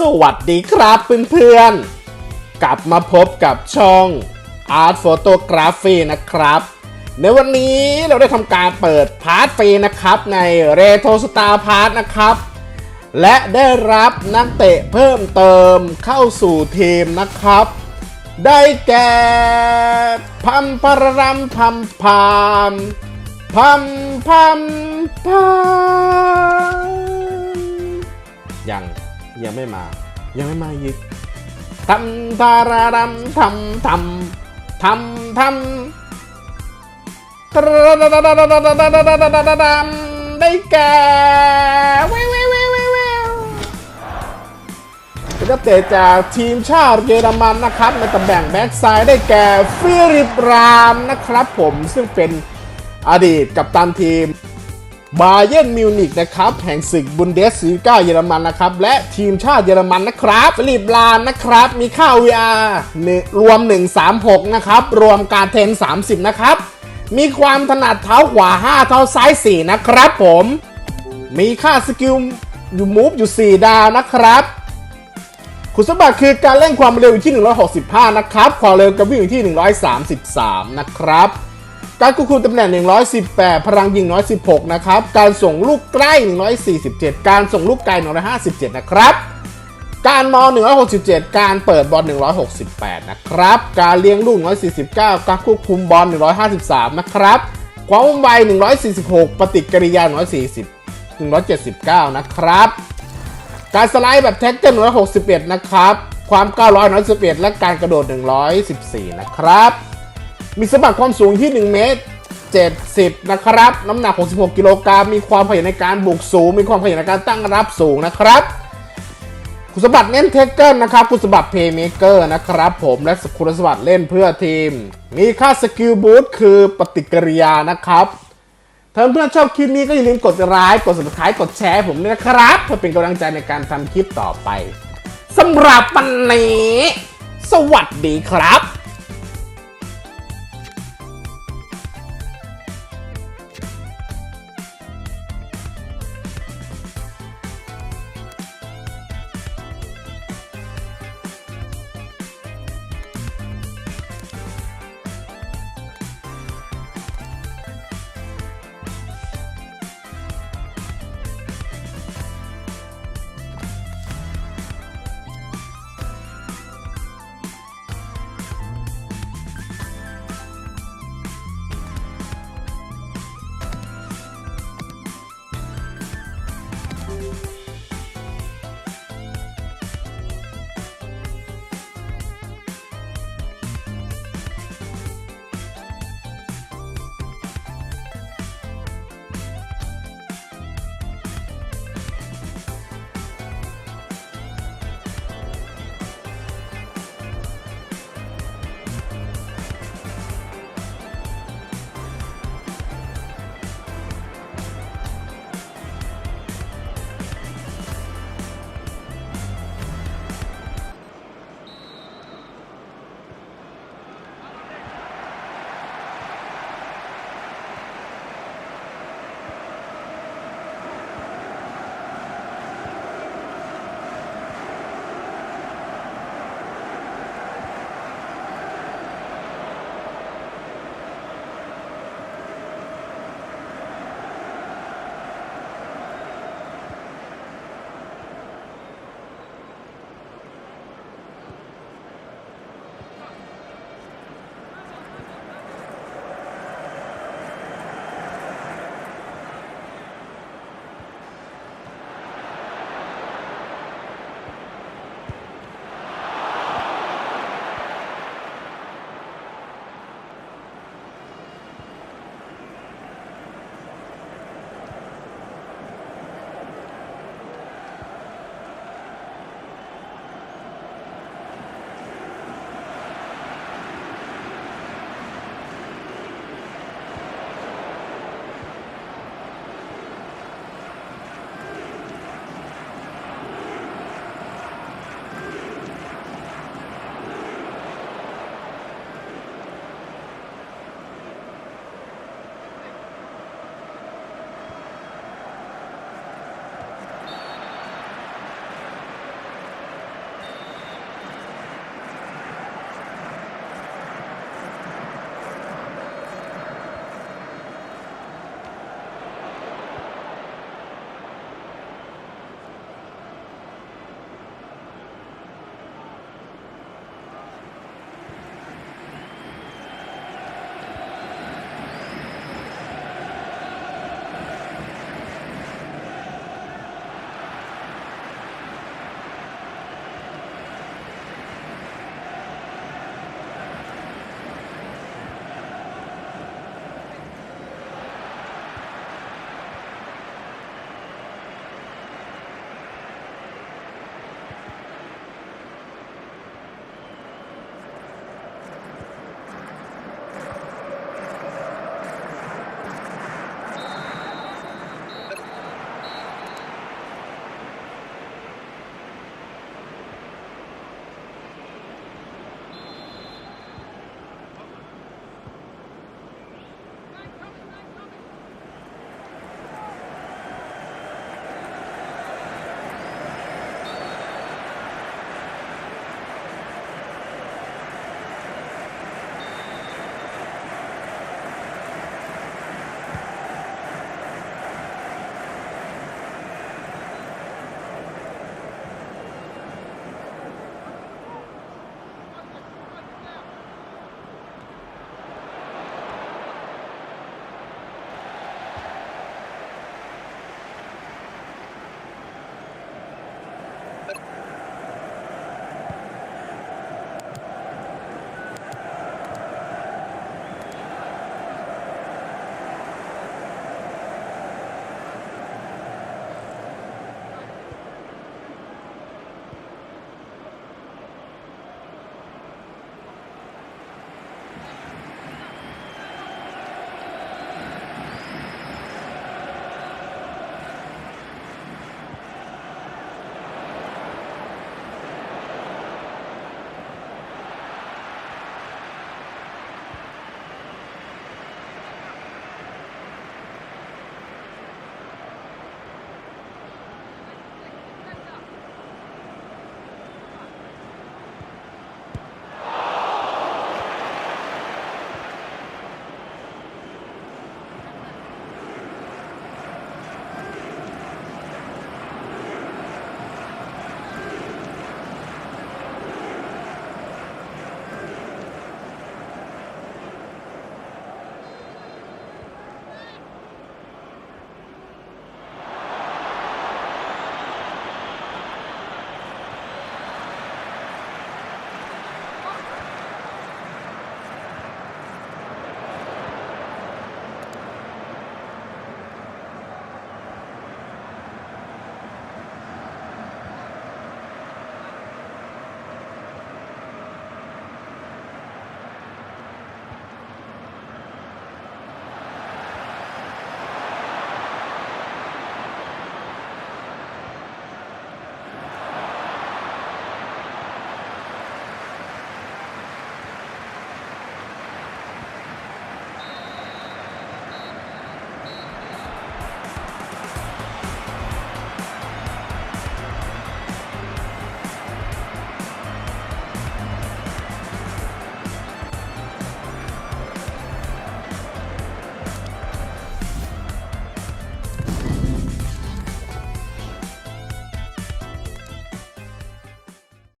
สวัสดีครับเพื่อนๆ กลับมาพบกับช่อง Art Photography นะครับ ในวันนี้เราได้ทำการเปิดพาร์ทฟรีนะครับใน Retro Star Part นะครับ และได้รับนักเตะเพิ่มเติมเข้าสู่ทีมนะครับ ได้แก่พัมปรรัมพัมพามพัมพัมพามอยัง ยังไม่มา ยังไม่มาอีกทำทารารัมทำทำทำทำได้แก่แววแววแววแววแววเป็นนักเตะจากทีมชาติเยอรมันนะครับในตำแหน่งแบ็กซ้ายได้แก่ฟิลิปรามนะครับผมซึ่งเป็นอดีตกัปตันทีม บาเย r n มิวนิกนะครับแห่งศึกบุนเดสลีกาเยอรมันนะครับ และทีมชาติเยอรมันนะครับฟิลิปรามนะครับ มีค่า VR รวม 136 นะครับ รวมการเทน 30 นะครับ มีความถนัดเท้าขวา 5 เท้าซ้าย 4 นะครับผม มีค่าสกิลอยู่มูฟอยู่ 4 ดาวนะครับคุณสมบัติคือการเล่นความเร็วอยู่ที่ 165 นะครับ ความเร็วกับวิ่งอยู่ที่ 133 นะครับ การควบคุมตำแหน่ง 118 พลังยิง 116 นะครับ การส่งลูกใกล้ 147 การส่งลูกไกล 157 นะครับ การมอ167 การเปิดบอล 168 นะครับ การเลี้ยงลูก 149 การควบคุมบอล 153 นะครับ ความว่องไว 146 ปฏิกิริยา 140 179 นะครับ การสไลด์แบบแท็กเกิล161 นะครับ ความก้าวร้อย111 และการกระโดด 114 นะครับ มีสมบัติความสูงที่ 1 เมตร 70 นะครับ น้ำหนัก 66 กิโลกรัมมีความขยันในการบุกสูง มีความขยันในการตั้งรับสูงนะครับคุณสมบัติเน้นเทคเกิลนะครับคุณสมบัติเพย์เมเกอร์นะครับผมและคุณสมบัติเล่นเพื่อทีม มีค่าสกิลบูทคือปฏิกิริยานะครับถ้าเพื่อนชอบคลิปนี้ก็อย่าลืมกดไลค์กด subscribe กดแชร์ผมด้วยนะครับ เพื่อเป็นกำลังใจในการทำคลิปต่อไปสำหรับวันนี้ สวัสดีครับ